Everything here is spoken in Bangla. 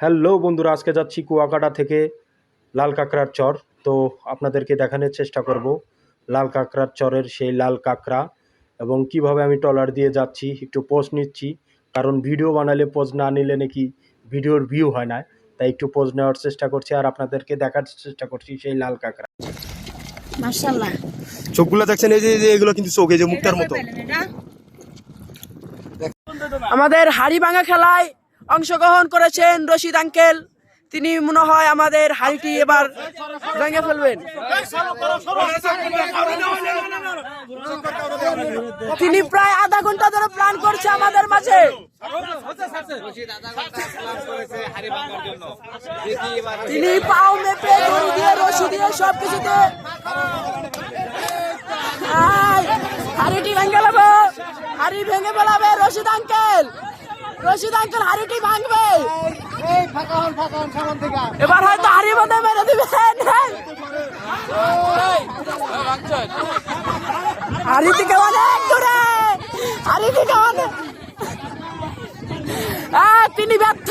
হ্যালো বন্ধুরা আজকে যাচ্ছি কুয়াকাটা থেকে লাল কাঁকড়ার চর। তো আপনাদেরকে দেখানোর চেষ্টা করব লাল কাঁকড়ার চরের সেই লাল কাঁকড়া এবং কীভাবে আমি ট্রলার দিয়ে যাচ্ছি। একটু পোস্ট নিচ্ছি কারণ ভিডিও বানালে পোজ না নিলে নাকি ভিডিওর ভিউ হয় না। তাই একটু পোজ নেওয়ার চেষ্টা করছি আর আপনাদেরকে দেখার চেষ্টা করছি সেই লাল কাঁকড়া। মার্শাল্লাহ চোখগুলো দেখছেন এই যে এগুলো কিন্তু চোখ এই যে মুখটার মতো। আমাদের হাড়িভাঙা খেলায় অংশগ্রহণ করেছেন রশিদ আঙ্কেল। তিনি মনে হয় আমাদের হাড়িটি এবার ভেঙে ফেলবেন। তিনি প্রায় আধা ঘণ্টা ধরে প্ল্যান করছে আমাদের মাঝে। তিনি পাও মেপে দিয়ে রশি দিয়ে সব কিছুতে আয়, হাড়িটি ভেঙে নেব হাড়ি ভেঙে ফেলাবে রশিদ আঙ্কেল। রশিদ আঙ্কেল হাড়িটি ভাঙবে। এবার হয়তো হাড়ি মধ্যে মেরে দিবেন হাড়ি থেকে অনেক দূরে হাড়ি থেকে অনেক আহ, তিনি ব্যর্থ।